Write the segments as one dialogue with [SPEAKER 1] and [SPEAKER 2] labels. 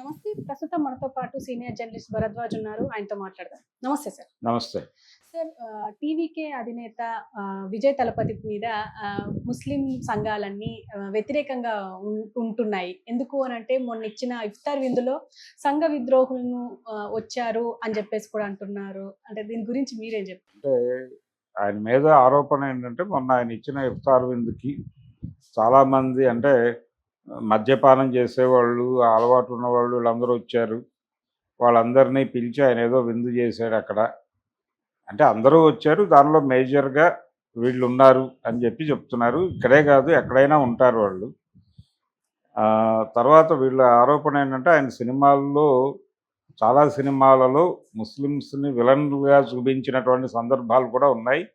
[SPEAKER 1] నమస్తే. ప్రస్తుతం మనతో పాటు సీనియర్ జర్నలిస్ట్ భరద్వాజ్ ఉన్నారు. ఆయనతో మాట్లాడదాం. నమస్తే సార్.
[SPEAKER 2] నమస్తే.
[SPEAKER 1] సార్ టీవీకే అధినేత విజయ్ తలపతి మీద ముస్లిం సంఘాలన్నీ వ్యతిరేకంగా ఉంటున్నాయి. ఎందుకు అని అంటే మొన్న ఇచ్చిన ఇఫ్తార్ విందులో సంఘ విద్రోహులను వచ్చారు అని చెప్పేసి కూడా అంటున్నారు. అంటే దీని గురించి మీరేం చెప్తారు
[SPEAKER 2] ఆయన మీద ఆరోపణ ఏంటంటే మొన్న ఆయన ఇచ్చిన ఇఫ్తార్ విందుకి చాలామంది అంటే మద్యపానం చేసేవాళ్ళు అలవాటు ఉన్నవాళ్ళు వీళ్ళందరూ వచ్చారు. వాళ్ళందరినీ పిలిచి ఆయన ఏదో విందు చేశాడు అక్కడ. అంటే అందరూ వచ్చారు దానిలో మేజర్గా వీళ్ళు ఉన్నారు అని చెప్పి చెప్తున్నారు. ఇక్కడే కాదు ఎక్కడైనా ఉంటారు వాళ్ళు. తర్వాత వీళ్ళ ఆరోపణ ఏంటంటే ఆయన సినిమాల్లో చాలా సినిమాలలో ముస్లిమ్స్ని విలన్లుగా చూపించినటువంటి సందర్భాలు కూడా ఉన్నాయి.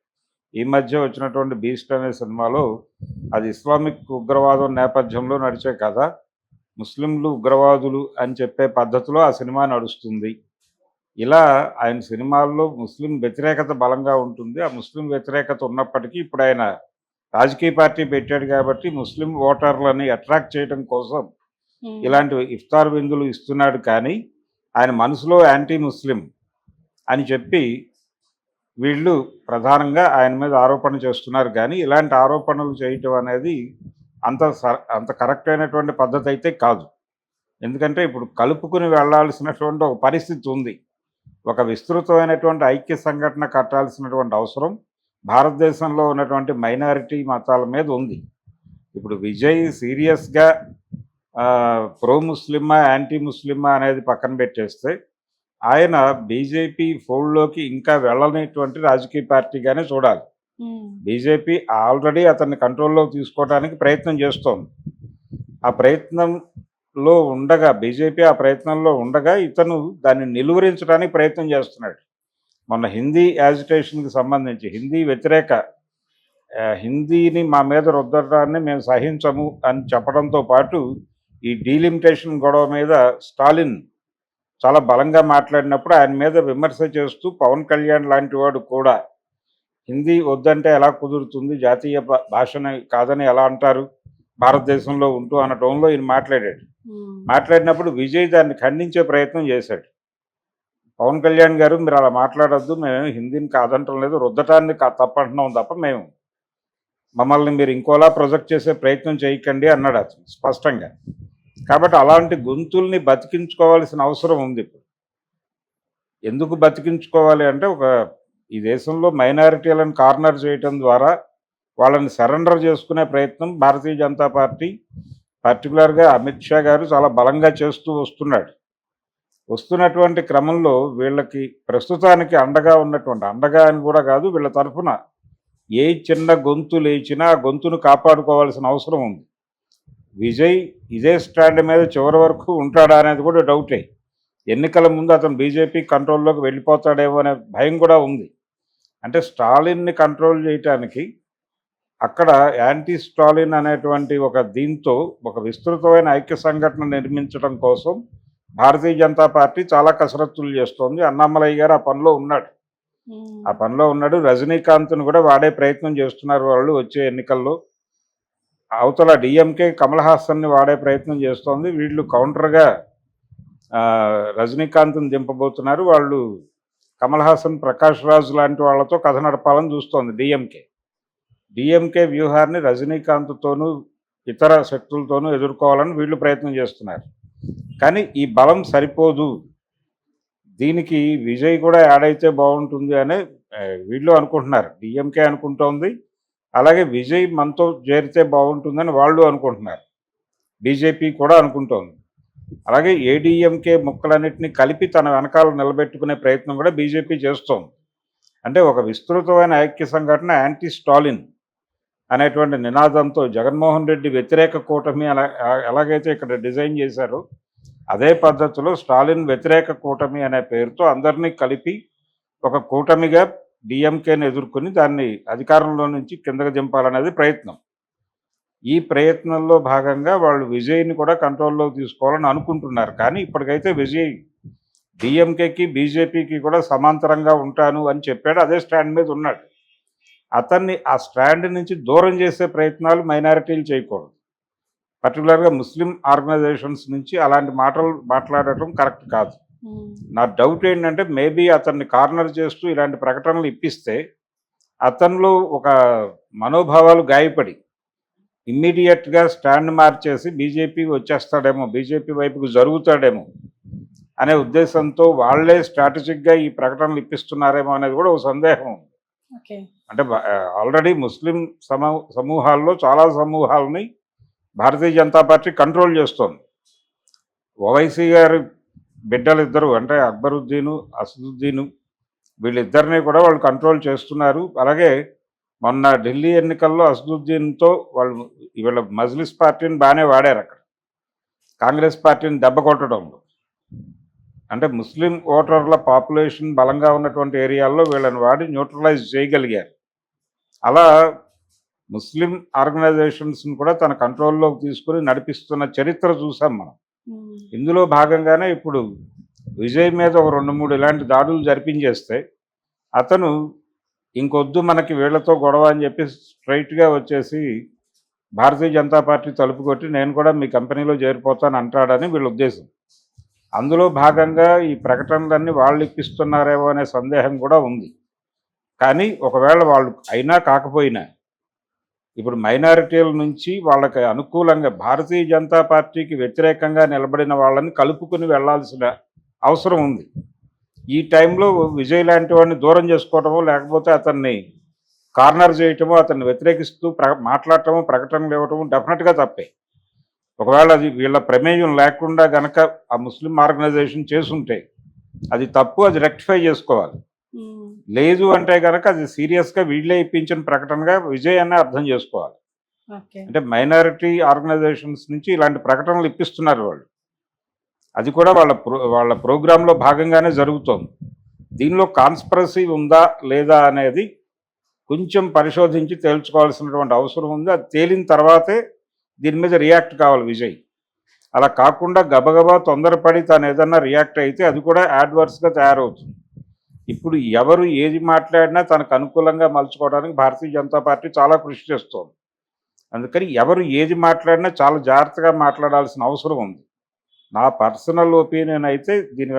[SPEAKER 2] ఈ మధ్య వచ్చినటువంటి బీస్ట్ అనే సినిమాలో అది ఇస్లామిక్ ఉగ్రవాదం నేపథ్యంలో నడిచే కథ. ముస్లింలు ఉగ్రవాదులు అని చెప్పే పద్ధతిలో ఆ సినిమా నడుస్తుంది. ఇలా ఆయన సినిమాల్లో ముస్లిం వ్యతిరేకత బలంగా ఉంటుంది. ఆ ముస్లిం వ్యతిరేకత ఉన్నప్పటికీ ఇప్పుడు ఆయన రాజకీయ పార్టీ పెట్టాడు కాబట్టి ముస్లిం ఓటర్లని అట్రాక్ట్ చేయడం కోసం ఇలాంటి ఇఫ్తార్ విందులు ఇస్తున్నాడు కానీ ఆయన మనసులో యాంటీ ముస్లిం అని చెప్పి వీళ్ళు ప్రధానంగా ఆయన మీద ఆరోపణ చేస్తున్నారు. కానీ ఇలాంటి ఆరోపణలు చేయటం అనేది అంత స- అంత కరెక్ట్ అయినటువంటి పద్ధతి అయితే కాదు. ఎందుకంటే ఇప్పుడు కలుపుకుని వెళ్ళాల్సినటువంటి ఒక పరిస్థితి ఉంది. ఒక విస్తృతమైనటువంటి ఐక్య సంఘటన కట్టాల్సినటువంటి అవసరం భారతదేశంలో ఉన్నటువంటి మైనారిటీ మతాల మీద ఉంది. ఇప్పుడు విజయ్ సీరియస్గా ప్రో ముస్లిమా యాంటీ ముస్లిమా అనేది పక్కన పెట్టేస్తే ఆయన బీజేపీ ఫోల్డ్లోకి ఇంకా వెళ్ళనటువంటి రాజకీయ పార్టీగానే చూడాలి. బీజేపీ ఆల్రెడీ అతన్ని కంట్రోల్లో తీసుకోవడానికి ప్రయత్నం చేస్తోంది. ఆ ప్రయత్నంలో ఉండగా బీజేపీ ఆ ప్రయత్నంలో ఉండగా ఇతను దాన్ని నిలువరించడానికి ప్రయత్నం చేస్తున్నాడు. మొన్న హిందీ యాజిటేషన్కి సంబంధించి హిందీ వ్యతిరేక హిందీని మా మీద రుద్దడాన్ని మేము సహించము అని చెప్పడంతో పాటు ఈ డీలిమిటేషన్ గొడవ మీద స్టాలిన్ చాలా బలంగా మాట్లాడినప్పుడు ఆయన మీద విమర్శ చేస్తూ పవన్ కళ్యాణ్ లాంటి వాడు కూడా హిందీ వద్దంటే ఎలా కుదురుతుంది? జాతీయ భాషని కాదని ఎలా అంటారు? భారతదేశంలో ఉంటూ అన్న టోన్లో ఈయన మాట్లాడాడు. మాట్లాడినప్పుడు విజయ్ దాన్ని ఖండించే ప్రయత్నం చేశాడు. పవన్ కళ్యాణ్ గారు మీరు అలా మాట్లాడొద్దు మేము హిందీని కాదంటం లేదు రుద్దటాన్ని తప్పంటున్నాం తప్ప మేము మమ్మల్ని మీరు ఇంకోలా ప్రొజెక్ట్ చేసే ప్రయత్నం చేయకండి అన్నాడు అతను స్పష్టంగా. కాబట్టి అలాంటి గొంతుల్ని బతికించుకోవాల్సిన అవసరం ఉంది ఇప్పుడు. ఎందుకు బతికించుకోవాలి అంటే ఒక ఈ దేశంలో మైనారిటీలను కార్నర్ చేయటం ద్వారా వాళ్ళని సరెండర్ చేసుకునే ప్రయత్నం భారతీయ జనతా పార్టీ పర్టికులర్గా అమిత్ షా గారు చాలా బలంగా చేస్తూ వస్తున్నాడు. వస్తున్నటువంటి క్రమంలో వీళ్ళకి ప్రస్తుతానికి అండగా ఉన్నటువంటి అండగా అని కూడా కాదు వీళ్ళ తరఫున ఏ చిన్న గొంతు లేచినా ఆ గొంతును కాపాడుకోవాల్సిన అవసరం ఉంది. విజయ్ ఇదే స్టాండ్ మీద చివరి వరకు ఉంటాడా అనేది కూడా డౌటే. ఎన్నికల ముందు అతను బీజేపీ కంట్రోల్లోకి వెళ్ళిపోతాడేమో అనే భయం కూడా ఉంది. అంటే స్టాలిన్ని కంట్రోల్ చేయటానికి అక్కడ యాంటీ స్టాలిన్ అనేటువంటి ఒక దీంతో ఒక విస్తృతమైన ఐక్య సంఘటన నిర్మించడం కోసం భారతీయ జనతా పార్టీ చాలా కసరత్తులు చేస్తోంది. అన్నామలయ్య గారు ఆ పనిలో ఉన్నాడు. ఆ పనిలో ఉన్నాడు. రజనీకాంత్ను కూడా వాడే ప్రయత్నం చేస్తున్నారు వాళ్ళు వచ్చే ఎన్నికల్లో. అవతల డిఎంకే కమల్ హాసన్ని వాడే ప్రయత్నం చేస్తోంది. వీళ్ళు కౌంటర్గా రజనీకాంత్ని దింపబోతున్నారు. వాళ్ళు కమల్ హాసన్ ప్రకాష్ రాజ్ లాంటి వాళ్ళతో కథ నడపాలని చూస్తోంది డిఎంకే. డిఎంకే వ్యూహాన్ని రజనీకాంత్తోనూ ఇతర శక్తులతోనూ ఎదుర్కోవాలని వీళ్ళు ప్రయత్నం చేస్తున్నారు. కానీ ఈ బలం సరిపోదు. దీనికి విజయ్ కూడా యాడ్ అయితే బాగుంటుంది అనే వీళ్ళు అనుకుంటున్నారు. డిఎంకే అనుకుంటోంది. అలాగే విజయ్ మనతో చేరితే బాగుంటుందని వాళ్ళు అనుకుంటున్నారు. బీజేపీ కూడా అనుకుంటోంది. అలాగే ఏడీఎంకే ముక్కలన్నింటినీ కలిపి తన వెనకాల నిలబెట్టుకునే ప్రయత్నం కూడా బీజేపీ చేస్తోంది. అంటే ఒక విస్తృతమైన ఐక్య సంఘటన యాంటీ స్టాలిన్ అనేటువంటి నినాదంతో జగన్మోహన్ రెడ్డి వ్యతిరేక కూటమి అలా ఎలాగైతే ఇక్కడ డిజైన్ చేశారో అదే పద్ధతిలో స్టాలిన్ వ్యతిరేక కూటమి అనే పేరుతో అందరినీ కలిపి ఒక కూటమిగా డిఎంకేని ఎదుర్కొని దాన్ని అధికారంలో నుంచి కిందకు దింపాలనేది ప్రయత్నం. ఈ ప్రయత్నంలో భాగంగా వాళ్ళు విజయ్ని కూడా కంట్రోల్లో తీసుకోవాలని అనుకుంటున్నారు. కానీ ఇప్పటికైతే విజయ్ డిఎంకేకి బీజేపీకి కూడా సమాంతరంగా ఉంటాను అని చెప్పాడు. అదే స్టాండ్ మీద ఉన్నాడు. అతన్ని ఆ స్టాండ్ నుంచి దూరం చేసే ప్రయత్నాలు మైనారిటీలు చేయకూడదు. పర్టికులర్గా ముస్లిం ఆర్గనైజేషన్స్ నుంచి అలాంటి మాటలు మాట్లాడటం కరెక్ట్ కాదు. నా డౌట్ ఏంటంటే మేబీ అతన్ని కార్నర్ చేస్తూ ఇలాంటి ప్రకటనలు ఇప్పిస్తే అతనిలో ఒక మనోభావాలు గాయపడి ఇమ్మీడియట్గా స్టాండ్ మార్చేసి బీజేపీ వచ్చేస్తాడేమో బీజేపీ వైపుకు జరుగుతాడేమో అనే ఉద్దేశంతో వాళ్ళే స్ట్రాటజిక్గా ఈ ప్రకటనలు ఇప్పిస్తున్నారేమో అనేది కూడా ఒక సందేహం ఉంది.
[SPEAKER 1] ఓకే
[SPEAKER 2] అంటే ఆల్రెడీ ముస్లిం సమూ సమూహాల్లో చాలా సమూహాలని భారతీయ జనతా పార్టీ కంట్రోల్ చేస్తోంది ఓవైసీ గారి బిడ్డలిద్దరు అంటే అక్బరుద్దీను అసదుద్దీను వీళ్ళిద్దరిని కూడా వాళ్ళు కంట్రోల్ చేస్తున్నారు. అలాగే మొన్న ఢిల్లీ ఎన్నికల్లో అసదుద్దీన్తో వాళ్ళు వీళ్ళ మజ్లిస్ పార్టీని బాగానే వాడారు అక్కడ. కాంగ్రెస్ పార్టీని దెబ్బ కొట్టడంలో. అంటే ముస్లిం ఓటర్ల పాపులేషన్ బలంగా ఉన్నటువంటి ఏరియాల్లో వీళ్ళని వాడి న్యూట్రలైజ్ చేయగలిగారు. అలా ముస్లిం ఆర్గనైజేషన్స్ని కూడా తన కంట్రోల్లోకి తీసుకుని నడిపిస్తున్న చరిత్ర చూసాం మనం. ఇందులో భాగంగానే ఇప్పుడు విజయ్ మీద ఒక రెండు మూడు ఇలాంటి దాడులు జరిపించేస్తే అతను ఇంకొద్దు మనకి వీళ్ళతో గొడవ అని చెప్పి స్ట్రైట్గా వచ్చేసి భారతీయ జనతా పార్టీ తలుపు కొట్టి నేను కూడా మీ కంపెనీలో చేరిపోతాను అంటాడని వీళ్ళ ఉద్దేశం. అందులో భాగంగా ఈ ప్రకటనలన్నీ వాళ్ళు ఇప్పిస్తున్నారేమో అనే సందేహం కూడా ఉంది. కానీ ఒకవేళ వాళ్ళు అయినా కాకపోయినా ఇప్పుడు మైనారిటీల నుంచి వాళ్ళకి అనుకూలంగా భారతీయ జనతా పార్టీకి వ్యతిరేకంగా నిలబడిన వాళ్ళని కలుపుకుని వెళ్ళాల్సిన అవసరం ఉంది. ఈ టైంలో విజయ్ లాంటి వాడిని దూరం చేసుకోవటమో లేకపోతే అతన్ని కార్నర్ చేయటమో అతన్ని వ్యతిరేకిస్తూ ప్ర మాట్లాడటము ప్రకటనలు ఇవ్వటము డెఫినెట్గా తప్పే. ఒకవేళ అది వీళ్ళ ప్రమేయం లేకుండా గనక ఆ ముస్లిం ఆర్గనైజేషన్ చేసుంటే అది తప్పు అది రెక్టిఫై చేసుకోవాలి. లేదు అంటే కనుక అది సీరియస్గా వీళ్ళే ఇప్పించిన ప్రకటనగా విజయ్ అనే అర్థం చేసుకోవాలి. అంటే మైనారిటీ ఆర్గనైజేషన్స్ నుంచి ఇలాంటి ప్రకటనలు ఇప్పిస్తున్నారు వాళ్ళు. అది కూడా వాళ్ళ ప్రో వాళ్ళ ప్రోగ్రాంలో భాగంగానే జరుగుతోంది. దీనిలో కాన్స్పరసీ ఉందా లేదా అనేది కొంచెం పరిశోధించి తేల్చుకోవాల్సినటువంటి అవసరం ఉంది. అది తేలిన తర్వాతే దీని మీద రియాక్ట్ కావాలి విజయ్. అలా కాకుండా గబగబా తొందరపడి తను ఏదన్నా రియాక్ట్ అయితే అది కూడా యాడ్వర్స్గా తయారవుతుంది. ఇప్పుడు ఎవరు ఏది మాట్లాడినా తనకు అనుకూలంగా మలుచుకోవడానికి భారతీయ జనతా పార్టీ చాలా కృషి చేస్తోంది. అందుకని ఎవరు ఏది మాట్లాడినా చాలా జాగ్రత్తగా మాట్లాడాల్సిన అవసరం ఉంది. నా పర్సనల్ ఒపీనియన్ అయితే దీని